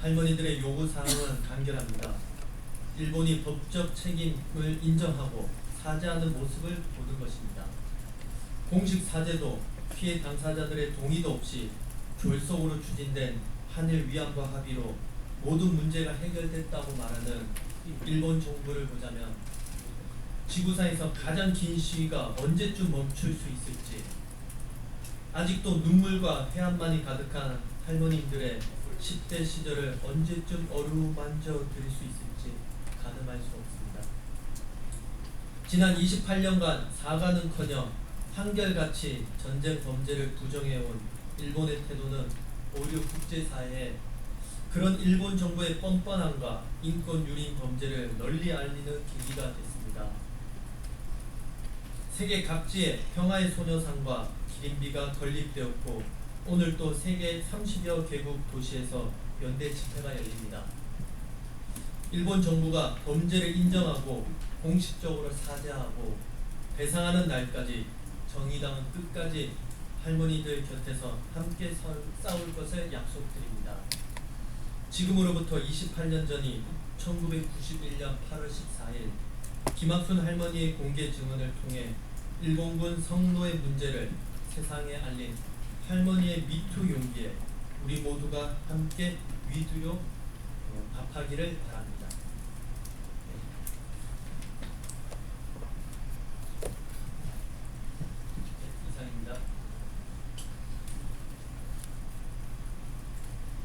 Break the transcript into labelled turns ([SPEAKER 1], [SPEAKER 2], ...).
[SPEAKER 1] 할머니들의 요구 사항은 간결합니다. 일본이 법적 책임을 인정하고 사죄하는 모습을 보는 것입니다. 공식 사죄도 피해 당사자들의 동의도 없이 졸속으로 추진된 한일 위안부 합의로 모든 문제가 해결됐다고 말하는 일본 정부를 보자면 지구상에서 가장 긴 시위가 언제쯤 멈출 수 있을지 아직도 눈물과 회한만이 가득한 할머님들의 10대 시절을 언제쯤 어루만져 드릴 수 있을지 가늠할 수 없습니다. 지난 28년간 사과는커녕 한결같이 전쟁 범죄를 부정해온 일본의 태도는 오히려 국제사회에 그런 일본 정부의 뻔뻔함과 인권 유린 범죄를 널리 알리는 계기가 됐습니다. 세계 각지에 평화의 소녀상과 기린비가 건립되었고 오늘 또 세계 30여 개국 도시에서 연대 집회가 열립니다. 일본 정부가 범죄를 인정하고 공식적으로 사죄하고 배상하는 날까지 정의당은 끝까지 할머니들 곁에서 함께 설- 싸울 것을 약속드립니다. 지금으로부터 28년 전인 1991년 8월 14일 김학순 할머니의 공개 증언을 통해 일본군 성노의 문제를 세상에 알린 할머니의 미투 용기에 우리 모두가 함께 위두려 어, 답하기를 바랍니다.